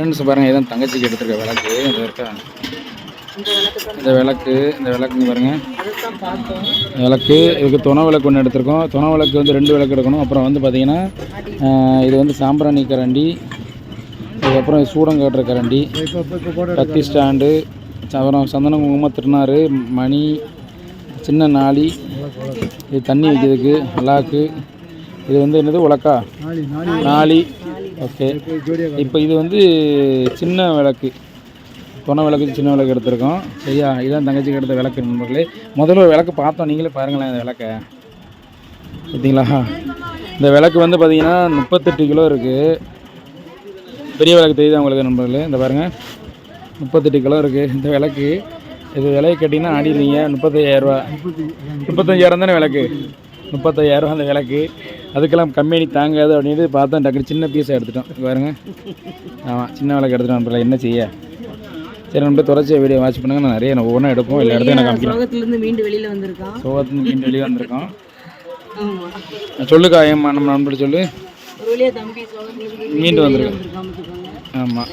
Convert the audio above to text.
Friends பாருங்கள் இதான் தங்கச்சிக்கு எடுத்துருக்க விளக்கு. இது இருக்கா இந்த விளக்கு இந்த விளக்குங்க பாருங்க. அதுதான் பார்த்தோம் இந்த விளக்கு இதுக்கு துணை விளக்கு ஒன்று எடுத்திருக்கோம். துணை விளக்கு வந்து ரெண்டு விளக்கு எடுக்கணும். அப்புறம் வந்து பார்த்தீங்கன்னா இது வந்து சாம்பிராணி கரண்டி இதுக்கப்புறம் சூடம் காட்டுற கரண்டி கத்தி ஸ்டாண்டு அப்புறம் சந்தனம் குங்குமம் திருநாறு மணி சின்ன நாளி இது தண்ணி வைக்கிறதுக்கு அலாக்கு இது வந்து என்னது உலக்கா? நாளி. ஓகே. இப்போ இது வந்து சின்ன விளக்கு. துணை விளக்கு சின்ன விளக்கு எடுத்திருக்கோம். சரியா? இதான் தங்கச்சிக்கு எடுத்த விளக்கு நண்பர்களே. முதல்ல ஒரு விளக்கு பார்த்தோம். நீங்களே பாருங்களேன் இந்த விளக்கை. பார்த்தீங்களா? இந்த விளக்கு வந்து பார்த்தீங்கன்னா முப்பத்தெட்டு கிலோ இருக்குது பெரிய விளக்கு தெரியுது உங்களுக்கு நண்பர்களே? இந்த பாருங்கள் முப்பத்தெட்டு கிலோ இருக்குது இந்த விளக்கு. இது விலையை கேட்டிங்கன்னா ஆடிடுவீங்க முப்பத்தையாயிரரூவா முப்பத்தஞ்சாயிரம் தானே விளக்கு? முப்பத்தையாயிரரூவா அந்த விளக்கு. அதுக்கெல்லாம் கம்பெனி தாங்காது அப்படின்ட்டு பார்த்தா டக்குனு சின்ன பீஸை எடுத்துட்டோம். இங்க பாருங்க. ஆமாம் சின்ன விளக்கு எடுத்துட்டோம் நண்பர்களே என்ன செய்ய? சரி நம்ம தொடர்ச்சியாக வீடியோ வாட்ச் பண்ணுங்க. நான் நிறைய ஒவ்வொன்றா எடுப்போம். எல்லா இடத்தையும் நான் காமிக்கிறேன். சோகத்திலிருந்து மீண்டு வெளியில வந்திருக்கான். சோகத்து மீன் வெளியே வந்திருக்கோம் சொல்லுக்கா ஏம்மா நம்ம நண்பர் சொல்லு. சோகத்திலிருந்து மீண்டு வந்திருக்கோம் ஆமாம்